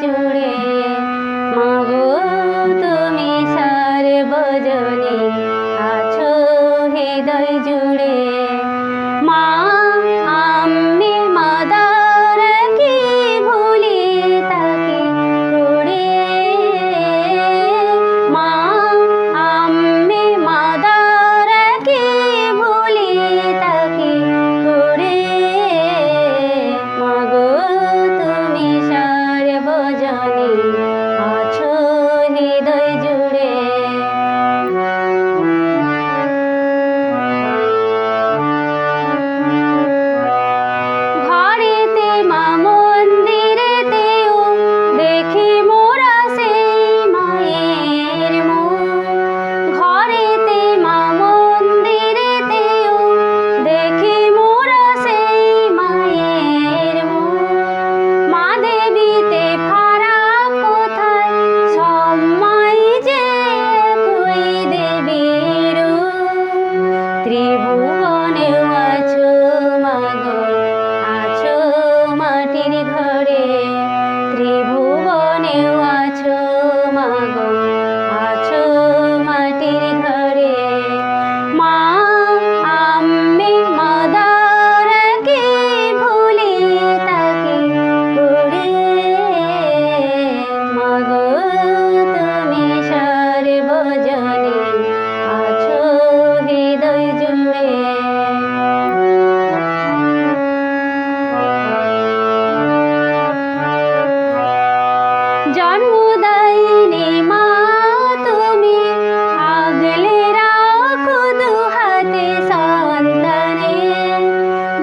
জুড়ে। মাগো তুমি সার্বজনী আছো হৃদয় জুড়ে।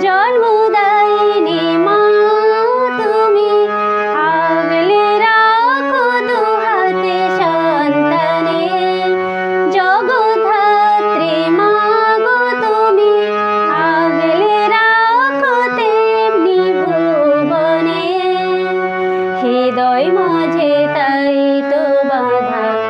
জন্মদায়িনী মা, তুমি আগলে রাখো দু হাতে সন্তানে। জগধাত্রী মা গো, তুমি আগলে রাখো তেমনি ভুবনে। হৃদয় মাঝে তাই তো বাধা